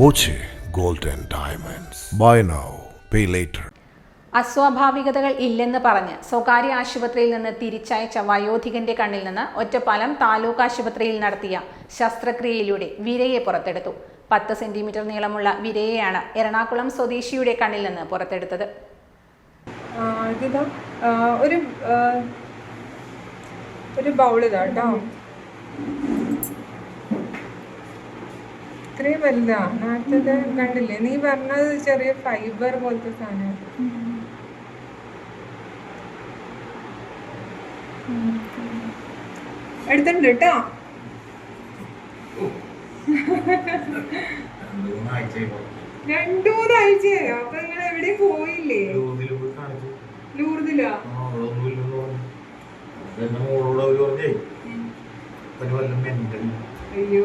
Boche golden diamonds. Buy now pay later. അസ്വാഭാവികതകൾ ഇല്ലെന്ന് പറഞ്ഞ് സ്വകാര്യ ആശുപത്രിയിൽ നിന്ന് തിരിച്ചയച്ച വയോധികന്റെ കണ്ണിൽ നിന്ന് ഒറ്റപ്പാലം താലൂക്ക് ആശുപത്രിയിൽ നടത്തിയ ശസ്ത്രക്രിയയിലൂടെ വിരയെ പുറത്തെടുത്തു. പത്ത് സെന്റിമീറ്റർ നീളമുള്ള വിരയെയാണ് എറണാകുളം സ്വദേശിയുടെ കണ്ണിൽ നിന്ന് പുറത്തെടുത്തത്. ഒരു ഒരു കേട്ടോ. ഇത്രയും വലുതാ. നേരത്തെ കണ്ടില്ലേ? നീ പറഞ്ഞത് ചെറിയ ഫൈബർ പോലത്തെ സാധനം. എടുത്തിട്ടുണ്ട് കേട്ടോ രണ്ടു മൂന്നാഴ്ചയായോ അപ്പൊ നിങ്ങൾ എവിടെയും പോയില്ലേ? ലൂർദിലോ? അയ്യോ.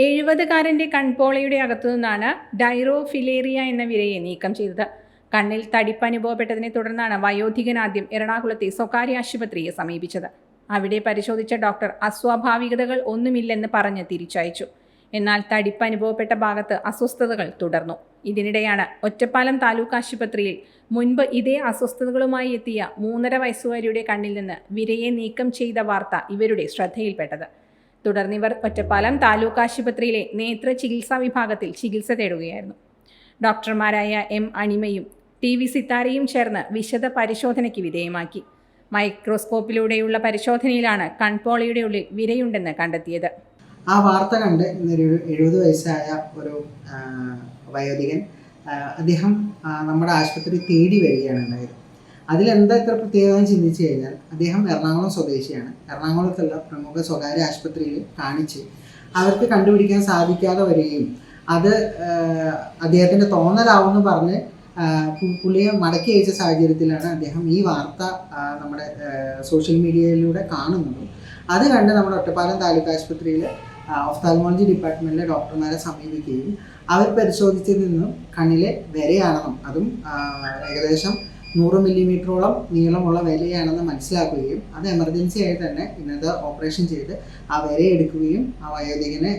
കണ്ടോ കൺപോളയുടെ കൺപോളയുടെ അകത്തുനിന്നാണ് ഡൈറോഫിലേറിയ എന്ന വിരയെ നീക്കം ചെയ്തത്. കണ്ണിൽ തടിപ്പ് അനുഭവപ്പെട്ടതിനെ തുടർന്നാണ് വയോധികൻ ആദ്യം എറണാകുളത്തെ സ്വകാര്യ ആശുപത്രിയെ സമീപിച്ചത്. അവിടെ പരിശോധിച്ച ഡോക്ടർ അസ്വാഭാവികതകൾ ഒന്നുമില്ലെന്ന് പറഞ്ഞ് തിരിച്ചയച്ചു. എന്നാൽ തടിപ്പ് അനുഭവപ്പെട്ട ഭാഗത്ത് അസ്വസ്ഥതകൾ തുടർന്നു. ഇതിനിടെയാണ് ഒറ്റപ്പാലം താലൂക്ക് ആശുപത്രിയിൽ മുൻപ് ഇതേ അസ്വസ്ഥതകളുമായി എത്തിയ മൂന്നര വയസ്സുകാരിയുടെ കണ്ണിൽ നിന്ന് വിരയെ നീക്കം ചെയ്ത വാർത്ത ഇവരുടെ ശ്രദ്ധയിൽപ്പെട്ടത്. തുടർന്നിവർ ഒറ്റപ്പാലം താലൂക്ക് ആശുപത്രിയിലെ നേത്ര ചികിത്സാ വിഭാഗത്തിൽ ചികിത്സ തേടുകയായിരുന്നു. ഡോക്ടർമാരായ എം അണിമയും ടി വി സിത്താരയും ചേർന്ന് വിശദ പരിശോധനയ്ക്ക് വിധേയമാക്കി. മൈക്രോസ്കോപ്പിലൂടെയുള്ള പരിശോധനയിലാണ് കൺപോളയുടെ ഉള്ളിൽ വിരയുണ്ടെന്ന് കണ്ടെത്തിയത്. ആ വാർത്ത കണ്ട് ഇന്നൊരു എഴുപത് വയസ്സായ ഒരു വയോധികൻ അദ്ദേഹം നമ്മുടെ ആശുപത്രി തേടി വരികയാണ് ഉണ്ടായത്. അതിലെന്താ ഇത്ര പ്രത്യേകത എന്ന് ചിന്തിച്ചു കഴിഞ്ഞാൽ അദ്ദേഹം എറണാകുളം സ്വദേശിയാണ്. എറണാകുളത്തുള്ള പ്രമുഖ സ്വകാര്യ ആശുപത്രിയിൽ കാണിച്ച് അവർക്ക് കണ്ടുപിടിക്കാൻ സാധിക്കാതെ വരികയും അത് അദ്ദേഹത്തിന്റെ അദ്ദേഹത്തിന്റെ തോന്നലാവെന്ന് പറഞ്ഞ് പുള്ളിയെ മടക്കി അയച്ച സാഹചര്യത്തിലാണ് അദ്ദേഹം ഈ വാർത്ത നമ്മുടെ സോഷ്യൽ മീഡിയയിലൂടെ കാണുന്നത്. അത് കണ്ട് നമ്മുടെ ഒറ്റപ്പാലം താലൂക്ക് ആശുപത്രിയിൽ ഒഫ്താൽമോളജി ഡിപ്പാർട്ട്മെന്റിലെ ഡോക്ടർമാരെ സമീപിക്കുകയും അവർ പരിശോധിച്ചതിൽ നിന്നും കണ്ണിലെ വരെയാണെന്നും അതും ഏകദേശം നൂറ് മില്ലിമീറ്ററോളം നീളമുള്ള വിലയാണെന്ന് മനസ്സിലാക്കുകയും അത് എമർജൻസി ആയി തന്നെ ഇന്നത് ഓപ്പറേഷൻ ചെയ്ത് ആ വില എടുക്കുകയും ആ വയോധികനെ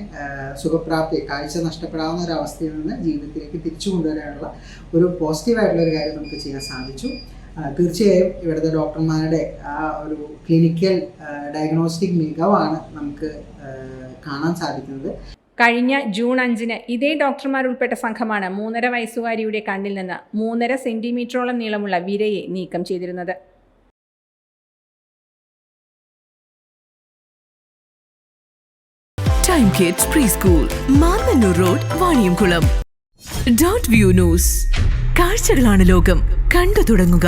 സുഖപ്രാപ്തി കാഴ്ച നഷ്ടപ്പെടാവുന്ന ഒരു അവസ്ഥയിൽ നിന്ന് ജീവിതത്തിലേക്ക് തിരിച്ചു കൊണ്ടുവരാനുള്ള ഒരു പോസിറ്റീവായിട്ടുള്ള ഒരു കാര്യം നമുക്ക് ചെയ്യാൻ സാധിച്ചു. തീർച്ചയായും ഇവിടുത്തെ ഡോക്ടർമാരുടെ ആ ഒരു ക്ലിനിക്കൽ ഡയഗ്നോസ്റ്റിക് മികവാണ് നമുക്ക് കാണാൻ സാധിക്കുന്നത്. കഴിഞ്ഞ ജൂൺ അഞ്ചിന് ഇതേ ഡോക്ടർമാർ ഉൾപ്പെട്ട സംഘമാണ് മൂന്നര വയസ്സുകാരിയുടെ കണ്ണിൽ നിന്ന് മൂന്നര സെന്റിമീറ്ററോളം നീളമുള്ള വിരയെ നീക്കം ചെയ്തിരുന്നത്. Time kids pre school road dot view news കാഴ്ചകളാണ് ലോകം. കണ്ടു തുടങ്ങുക.